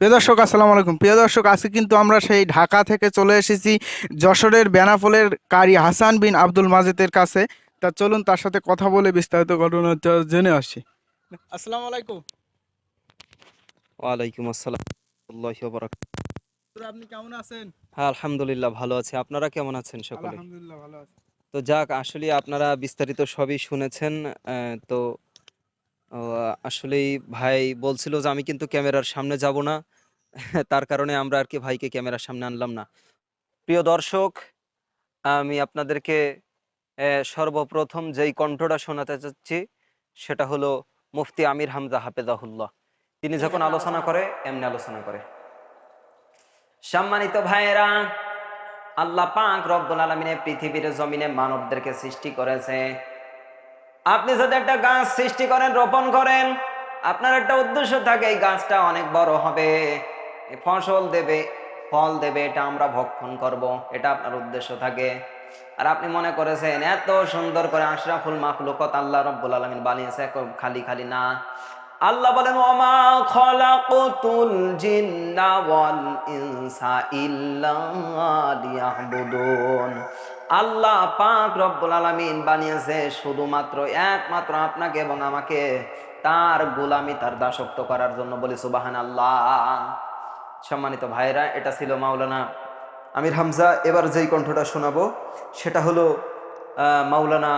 প্রিয় দর্শক আসসালামু আলাইকুম। প্রিয় দর্শক আজকে কিন্তু আমরা সেই ঢাকা থেকে চলে এসেছি যশোরের বেনাপোলের কারি হাসান বিন আব্দুল মাজেদের কাছে। তা চলুন তার সাথে কথা বলে বিস্তারিত ঘটনাটা জেনে আসি। আসসালামু আলাইকুম। ওয়ালাইকুম আসসালাম। আপনি কেমন আছেন? হ্যাঁ আলহামদুলিল্লাহ ভালো আছি। আপনারা কেমন আছেন সকলে? আলহামদুলিল্লাহ ভালো আছি। তো যাক আসলে আপনারা বিস্তারিত সবই শুনেছেন তো আসলেই ভাই বলছিল যে আমি কিন্তু ক্যামেরার সামনে যাব না। তার কারণে আমরা আর কি ভাইকে ক্যামেরার সামনে আনলাম না। প্রিয় দর্শক, আমি আপনাদেরকে সর্বপ্রথম যেই কণ্ঠটা শোনাতে চাচ্ছি, সেটা হলো মুফতি আমির হামজা হাফেজাহুল্লাহ। তিনি যখন আলোচনা করে, এমনি আলোচনা করে। সম্মানিত ভাইয়েরা, আল্লাহ পাক রব্বুল আলমিনে পৃথিবীর জমিনে মানবদেরকে সৃষ্টি করেছে। আপনি যদি একটা গাছ সৃষ্টি করেন, রোপণ করেন, আপনার একটা উদ্দেশ্য থাকে, এই গাছটা অনেক বড় হবে ফসল দেবে, ফল দেবে, এটা আমরা ভক্ষণ করব, এটা আপনার উদ্দেশ্য থাকে। আর আপনি মনে করেছেন, এত সুন্দর করে আশরাফুল মাখলুকত আল্লাহ রব্বুল আলমিন বানিয়েছে খালি খালি না। আল্লাহ বলেন, ওমা খলাকুতুল জিন্না ওয়াল ইনসা ইল্লা লিয়াহবুদুন আল্লাহ পাক রব্বুল আলামিন বানিয়েছে শুধুমাত্র, একমাত্র আপনাকে এবং আমাকে। তার গোলামি, তার দাসত্ব করার জন্য বলি সুবাহান আল্লাহ সম্মানিত ভাইরা এটা ছিল মাওলানা আমির হামজা। এবার যেই কণ্ঠটা শোনাবো, সেটা হলো মাওলানা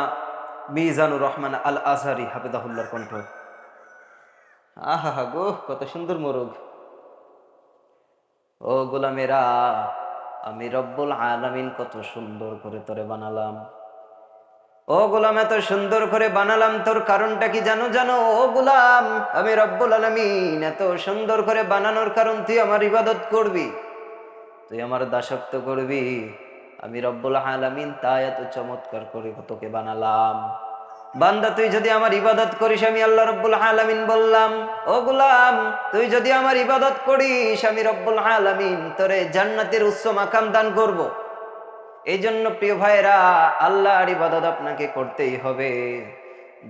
মিজানুর রহমান আল আজহারি হাফিজাহুল্লার কণ্ঠ। আহা গো, কত সুন্দর মোরগ। ও গোলামেরা আমি রব্বুল আলামিন কত সুন্দর করে তোরে বানালাম। ও গোলাম, এত সুন্দর করে বানালাম, তোর কারণটা কি জানো? জানো, ও গোলাম, আমি রব্বুল আলামিন, এত সুন্দর করে বানানোর কারণ তুই আমার ইবাদত করবি, তুই আমার দাসত্ব করবি। আমি রব্বুল আলামিন তাই এত চমৎকার করে তোকে বানালাম। বান্দা, তুই যদি আমার ইবাদত করিস, আমি আল্লাহ রব্বুল আলামিন বললাম, ও গুলাম, তুই যদি আমার ইবাদত করিস, আমি রব্বুল আলামিন তোরে জান্নাতের উচ্চ মাকাম দান করব। এই জন্য প্রিয় ভাইরা আল্লাহর ইবাদত আপনাকে করতেই হবে।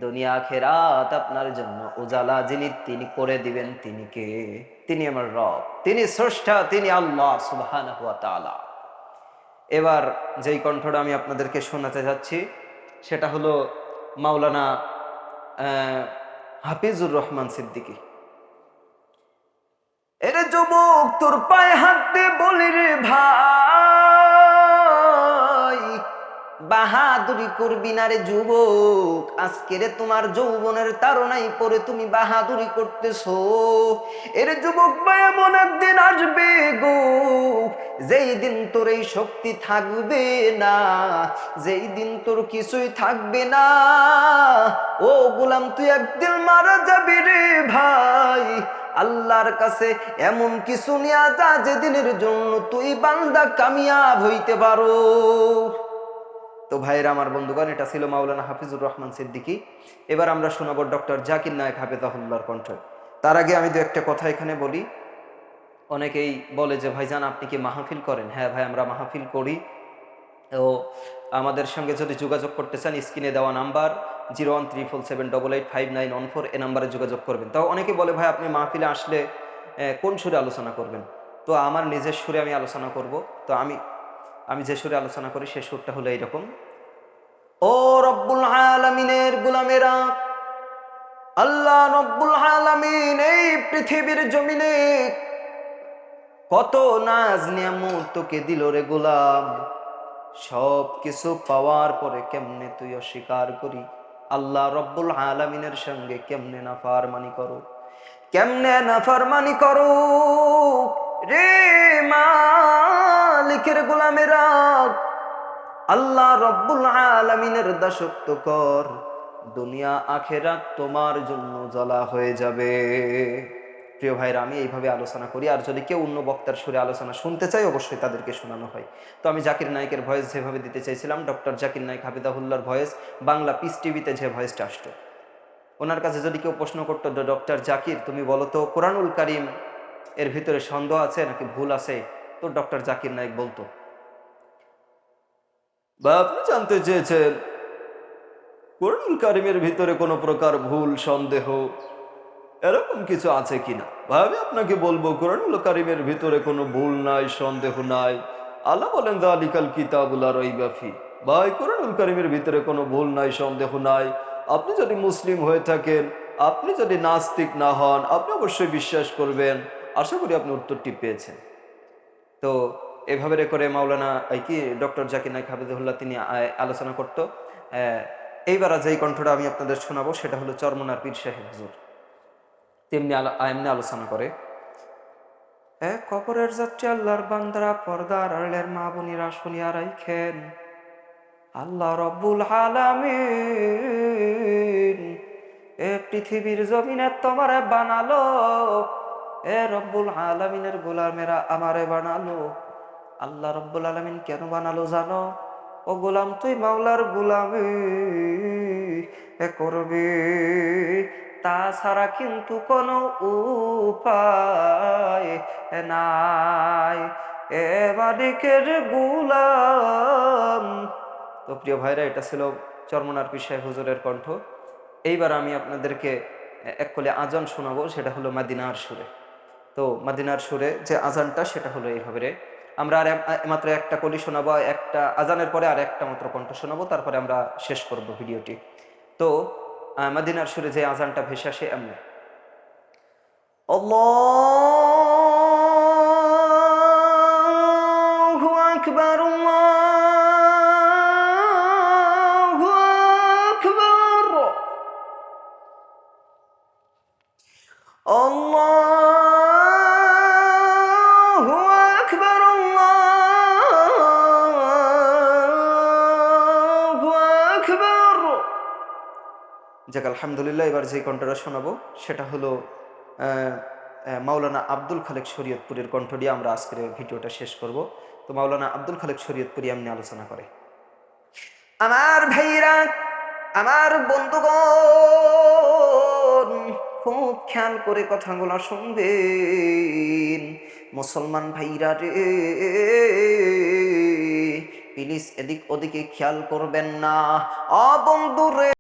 দুনিয়া খেরাত আপনার জন্য উজালা যিনি তিনি করে দিবেন তিনি কে? তিনি আমার রব, তিনি স্রষ্টা, তিনি আল্লাহ তাআলা। এবার যেই কণ্ঠটা আমি আপনাদেরকে শোনাতে যাচ্ছি, সেটা হলো মাওলানা হাফিজুর রহমান সিদ্দিকী। এরে যুবক, তোর পায়ে হাত দে বলি রে ভাই। বাহাদুরি করবি না রে যুবক, আজকে রে তোমার যৌবনের তারনাই পরে তুমি বাহাদুরি করতেছো। এর যুবক ভাই এমন একদিন আসবে যেই দিন তোর এই শক্তি থাকবে না যেই দিন তোর কিছুই থাকবে না, ও গোলাম তুই একদিন মারা যাবি রে ভাই। আল্লাহর কাছে এমন কিছু নিয়ে যা যেদিনের জন্য তুই বান্দা কামিয়াব হইতে পারো। তো ভাইয়ের, আমার বন্ধুগণ, এটা ছিল মাওলানা হাফিজুর রহমান সিদ্দিকী। এবার আমরা শোনাবো ডক্টর জাকির নায়ক হাফিজাহুল্লাহর কণ্ঠ। তার আগে আমি দু একটা কথা এখানে বলি। অনেকেই বলে যে, ভাইজান, আপনি কি মাহফিল করেন? হ্যাঁ ভাই, আমরা মাহফিল করি। ও আমাদের সঙ্গে যদি যোগাযোগ করতে চান, স্ক্রিনে দেওয়া number zero one three four seven double eight five nine one four এ নাম্বারে যোগাযোগ করবেন। তাও অনেকে বলে, ভাই, আপনি মাহফিলে আসলে কোন সুরে আলোচনা করবেন? তো আমার নিজের সুরে আমি আলোচনা করব। তো আমি আমি যে সুরে আলোচনা করি, সে সুরটা হলো এইরকম ও রব্বুল আলামিনের গুলামেরা, আল্লাহ রব্বুল আলামিন এই পৃথিবীর জমিনে কত নাজ নিয়ামত তোকে দিল রে গোলাম? সব কিছু পাওয়ার পরে কেমনে তুই অস্বীকার করি? আল্লাহ রব্বুল আলামিনের সঙ্গে কেমনে না ফারমানি করো? কেমনে না ফারমানি করো? রে মালিকের গোলামেরা, আল্লাহ রব্বুল আলামিনের দাসত্ব কর। দুনিয়া আখেরাত তোমার জন্য জ্বলা হয়ে যাবে। প্রিয় ভাইরা, আমি এইভাবে আলোচনা করি। আর যদি কেউ অন্য বক্তার সুরে আলোচনা শুনতে চাই অবশ্যই তাদেরকে শোনানো হয়। তো আমি জাকির নায়কের ভয়েস যেভাবে দিতে চাইছিলাম, ডক্টর জাকির নায়ক হাবিদাহুল্লার ভয়েস বাংলা পিস টিভিতে যে ভয়েসটা আসতো। ওনার কাছে যদি কেউ প্রশ্ন করতো ডক্টর জাকির, তুমি বলো তো, কোরআনুল করিম এর ভিতরে সন্দেহ আছে নাকি ভুল আছে? তো ডক্টর জাকির নায়ক বলতো বা আপনি জানতে চেয়েছেন কোরআন কারিমের ভিতরে কোনো প্রকার ভুল, সন্দেহ এরকম কিছু আছে কিনা? ভাই আমি আপনাকে বলব, কোরআনুল কারিমের ভিতরে কোনো ভুল নাই, সন্দেহ নাই। আল্লাহ বলেন, দালিকাল কিতাবুল রইবাফি ভাই, কোরআনুল কারিমের ভিতরে কোনো ভুল নাই, সন্দেহ নাই। আপনি যদি মুসলিম হয়ে থাকেন, আপনি যদি নাস্তিক না হন, আপনি অবশ্যই বিশ্বাস করবেন। আশা করি আপনি উত্তরটি পেয়েছেন। তো, এভাবে করে মাওলানা, এই কি, ডক্টর জাকির নাইক হাফিজুল্লাহ তিনি আলোচনা করত। এইবার যেই কণ্ঠটা আমি আপনাদের শোনাবো, সেটা হলো চরমনার পীর সাহেব হুজুর। তেমনি আলো- আলোচনা করে। এ কবরের যাত্রী আল্লাহর বান্দারা পর্দার আড়লের মা বোনিরা শুনিয়া রাইখেন, আল্লাহ রব্বুল আলামিন, এ পৃথিবীর জমিনে তোমারে বানালো, এ রব্বুল আলামিনের গোলামেরা আমারে বানালো। আল্লাহ রব্বুল আলামিন কেন বানালো জানো? ও গোলাম তুই মাওলার গোলামি করবি। তাছাড়া কিন্তু কোনো উপায় নাই। এ মালিকের গুলাম। তো প্রিয় ভাইরা, এটা ছিল চর্মনার পিসায় হুজুরের কণ্ঠ। এইবার আমি আপনাদেরকে এক কলে আজান শোনাবো, সেটা হলো মাদিনার সুরে। তো মাদিনার সুরে যে আজানটা, সেটা হলো এইভাবে রে। আমরা আর মাত্র একটা কলি শোনাবো, একটা আজানের পরে আর একটা মাত্র কণ্ঠ শোনাবো, তারপরে আমরা শেষ করব ভিডিওটি। তো মাদিনার সুরে যে আজানটা ভেসে আসে এমনি। আকবার। আল্লাহু যাক, আলহামদুলিল্লাহ, এবার যে কণ্ঠটা শোনাবো, সেটা হলো মাওলানা আব্দুল খালেক শরীয়তপুরের কণ্ঠ দিয়ে আমরা আজকের ভিডিওটা শেষ করব। তো মাওলানা আব্দুল খালেক শরীয়তপুরি এমনি আলোচনা করে। আমার ভাইরা, আমার বন্ধুগণ, খুব খেয়াল করে কথাগুলো শুনবেন। মুসলমান ভাইরা রে, প্লিজ এদিক ওদিকে খেয়াল করবেন না। অ বন্ধু রে